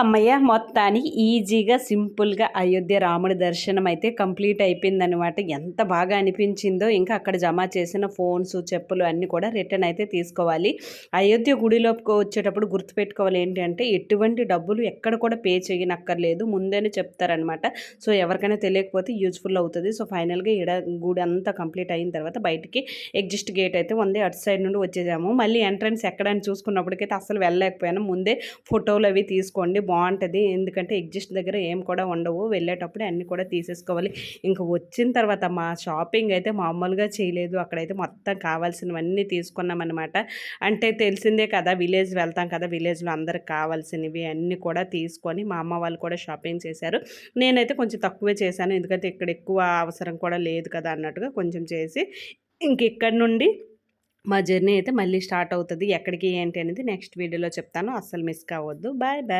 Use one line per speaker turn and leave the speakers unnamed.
అమ్మయ్య మొత్తానికి ఈజీగా సింపుల్గా అయోధ్య రాముడి దర్శనం అయితే కంప్లీట్ అయిపోయిందనమాట ఎంత బాగా అనిపించిందో ఇంకా అక్కడ జమ చేసిన ఫోన్స్ చెప్పులు అన్నీ కూడా రిటర్న్ అయితే తీసుకోవాలి. అయోధ్య గుడిలోకి వచ్చేటప్పుడు గుర్తుపెట్టుకోవాలి ఏంటంటే ఎటువంటి డబ్బులు ఎక్కడ కూడా పే చేయనక్కర్లేదు. ముందేనే చెప్తారనమాట సో ఎవరికైనా తెలియకపోతే యూజ్ఫుల్ అవుతుంది. సో ఫైనల్గా ఇడ గుడి అంతా కంప్లీట్ అయిన తర్వాత బయటికి ఎగ్జిస్ట్ గేట్ అయితే ఉంది. అటు సైడ్ నుండి వచ్చేసాము. మళ్ళీ ఎంట్రన్స్ ఎక్కడని చూసుకున్నప్పటికైతే అసలు వెళ్ళలేకపోయాను. ముందే ఫోటోలు అవి తీసుకోండి. బాగుంటుంది. ఎందుకంటే ఎగ్జిస్ట్ దగ్గర ఏం కూడా ఉండవు. వెళ్ళేటప్పుడు అన్నీ కూడా తీసేసుకోవాలి. ఇంకా వచ్చిన తర్వాత మా షాపింగ్ అయితే మామూలుగా చేయలేదు. అక్కడైతే మొత్తం కావాల్సినవన్నీ తీసుకున్నామన్నమాట. అంటే తెలిసిందే కదా విలేజ్ వెళ్తాం కదా విలేజ్లో అందరికి కావాల్సినవి అన్నీ కూడా తీసుకొని మా అమ్మ వాళ్ళు కూడా షాపింగ్ చేశారు. నేనైతే కొంచెం తక్కువే చేశాను. ఎందుకంటే ఇక్కడ ఎక్కువ అవసరం కూడా లేదు కదా అన్నట్టుగా కొంచెం చేసి ఇంక ఇక్కడ నుండి మా జర్నీ అయితే మళ్ళీ స్టార్ట్ అవుతుంది. ఎక్కడికి ఏంటి అనేది నెక్స్ట్ వీడియోలో చెప్తాను. అస్సలు మిస్ కావద్దు. Bye bye.